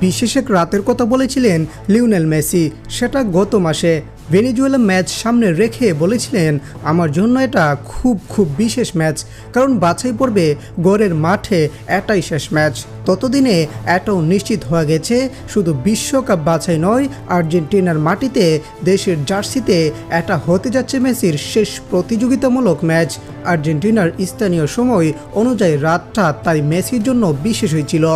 বিশেষ এক রাতের কথা বলেছিলেন লিওনেল মেসি। সেটা গত মাসে ভেনিজুয়েলা ম্যাচ সামনে রেখে বলেছিলেন, আমার জন্য এটা খুব খুব বিশেষ ম্যাচ, কারণ বাছাই পর্বে গড়ের মাঠে এটাই শেষ ম্যাচ। ততদিনে এটাও নিশ্চিত হয়ে গেছে, শুধু বিশ্বকাপ বাছাই নয়, আর্জেন্টিনার মাটিতে দেশের জার্সিতে এটা হতে যাচ্ছে মেসির শেষ প্রতিযোগিতামূলক ম্যাচ। আর্জেন্টিনার স্থানীয় সময় অনুযায়ী রাতটা তাই মেসির জন্য বিশেষ হয়েছিল।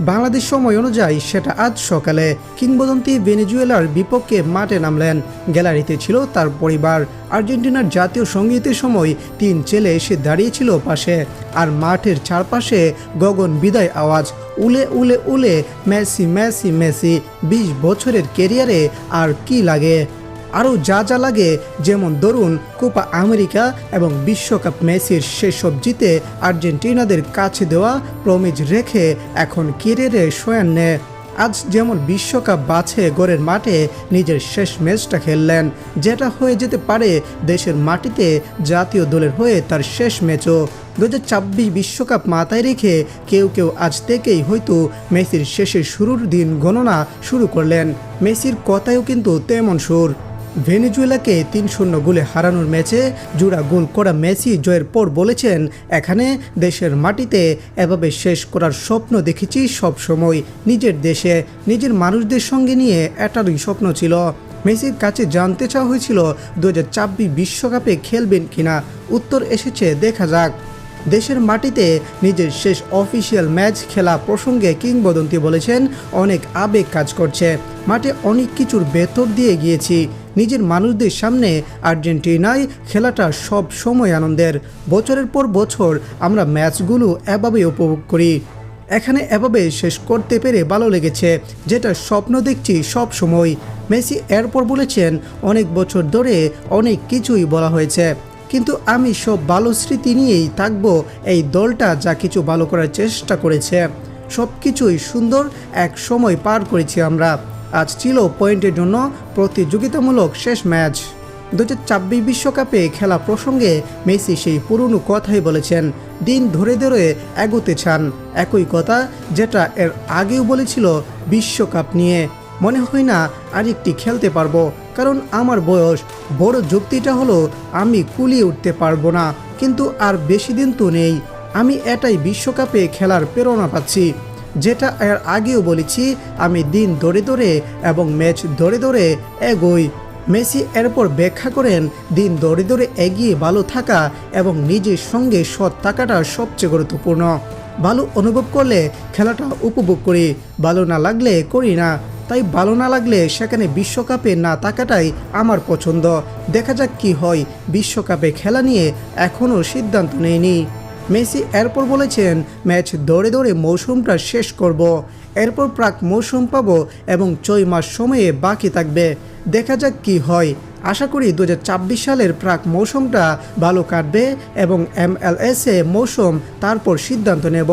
বাংলাদেশ সময় অনুযায়ী সেটা আজ সকালে কিংবদন্তি ভেনেজুয়েলার বিপক্ষে মাঠে নামলেন। গ্যালারিতে ছিল তার পরিবার। আর্জেন্টিনার জাতীয় সঙ্গীতের সময় তিন ছেলে এসে দাঁড়িয়েছিল পাশে। আর মাঠের চারপাশে গগন বিদায় আওয়াজ, উলে উলে উলে, মেসি মেসি মেসি, বিশ বছরের কেরিয়ারে আর কি লাগে? আরও যা যা লাগে, যেমন ধরুন কোপা আমেরিকা এবং বিশ্বকাপ মেসির সেসব জিতে আর্জেন্টিনাদের কাছে দেওয়া প্রমিজ রেখে এখন কেরিয়ারে শোয়ান নেয়। আজ যেমন বিশ্বকাপ বাছে গড়ের মাঠে নিজের শেষ ম্যাচটা খেললেন, যেটা হয়ে যেতে পারে দেশের মাটিতে জাতীয় দলের হয়ে তার শেষ ম্যাচও। দু বিশ্বকাপ মাথায় রেখে কেউ কেউ আজ থেকেই হয়তো মেসির শেষের শুরুর দিন গণনা শুরু করলেন। মেসির কথায়ও কিন্তু তেমন সুর। ভেনেজুয়েলাকে তিন শূন্য গোলে হারানোর ম্যাচে জোড়া গোল করা মেসি জয়ের পর বলেছেন, এখানে দেশের মাটিতে এভাবে শেষ করার স্বপ্ন দেখেছি সব সময় নিজের দেশে, নিজের মানুষদের সঙ্গে নিয়ে এটারই স্বপ্ন ছিল। মেসির কাছে জানতে চাওয়া হয়েছিল দু বিশ্বকাপে খেলবেন কিনা? উত্তর এসেছে, দেখা যাক। দেশের মাটিতে নিজের শেষ অফিসিয়াল ম্যাচ খেলা প্রসঙ্গে কিংবদন্তি বলেছেন, অনেক আবেগ কাজ করছে। মাঠে অনেক কিছুর ভেতর দিয়ে গিয়েছি। নিজের মানুষদের সামনে আর্জেন্টিনায় খেলাটা সব সময় আনন্দের। বছরের পর বছর আমরা ম্যাচগুলো এভাবে উপভোগ করি। এখানে এভাবে শেষ করতে পেরে ভালো লেগেছে, যেটা স্বপ্ন দেখছি সব সময়। মেসি এরপর বলেছেন, অনেক বছর ধরে অনেক কিছুই বলা হয়েছে। কিন্তু আমি সব ভালো স্মৃতি নিয়েই থাকব। এই দলটা যা কিছু ভালো করার চেষ্টা করেছে, সব কিছুই সুন্দর এক সময় পার করেছি আমরা। আজ ছিল পয়েন্টের জন্য প্রতিযোগিতামূলক শেষ ম্যাচ। দু হাজার বিশ্বকাপে খেলা প্রসঙ্গে মেসি সেই পুরনো কথাই বলেছেন, দিন ধরে ধরে এগোতে চান। একই কথা যেটা এর আগেও বলেছিল বিশ্বকাপ নিয়ে। মনে হয় না আরেকটি খেলতে পারব, কারণ আমার বয়স। বড় যুক্তিটা হলো, আমি কুলিয়ে উঠতে পারব না, কিন্তু আর বেশি দিন তো নেই। আমি এটাই বিশ্বকাপে খেলার প্রেরণা পাচ্ছি। যেটা এর আগেও বলেছি, আমি দিন ধরে ধরে এবং ম্যাচ ধরে ধরে এগোই। মেসি এরপর ব্যাখ্যা করেন, দিন ধরে ধরে এগিয়ে ভালো থাকা এবং নিজের সঙ্গে সৎ থাকাটা সবচেয়ে গুরুত্বপূর্ণ। ভালো অনুভব করলে খেলাটা উপভোগ করি, ভালো না লাগলে করি না। তাই ভালো না লাগলে সেখানে বিশ্বকাপে না তাকাটাই আমার পছন্দ। দেখা যাক কি হয়। বিশ্বকাপে খেলা নিয়ে এখনও সিদ্ধান্ত নেয়নি মেসি এরপর বলেছেন, ম্যাচ দৌড়ে দৌড়ে মৌসুমটা শেষ করব। এরপর প্রাক মৌসুম পাব এবং ছয় মাস সময়ে বাকি থাকবে। দেখা যাক কি হয়। আশা করি দু হাজার ছাব্বিশ সালের প্রাক মৌসুমটা ভালো কাটবে এবং এমএলএসে মৌসুম তারপর সিদ্ধান্ত নেব।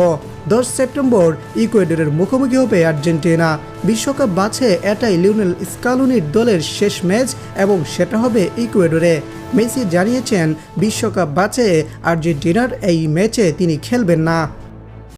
দশ সেপ্টেম্বর ইকুয়েডরের মুখোমুখি হবে আর্জেন্টিনা। বিশ্বকাপ বাছে এটাই লিওনেল স্কালুনির দলের শেষ ম্যাচ এবং সেটা হবে ইকুয়েডরে। মেসি জানিয়েছেন, বিশ্বকাপ বাছে আর্জেন্টিনার এই ম্যাচে তিনি খেলবেন না।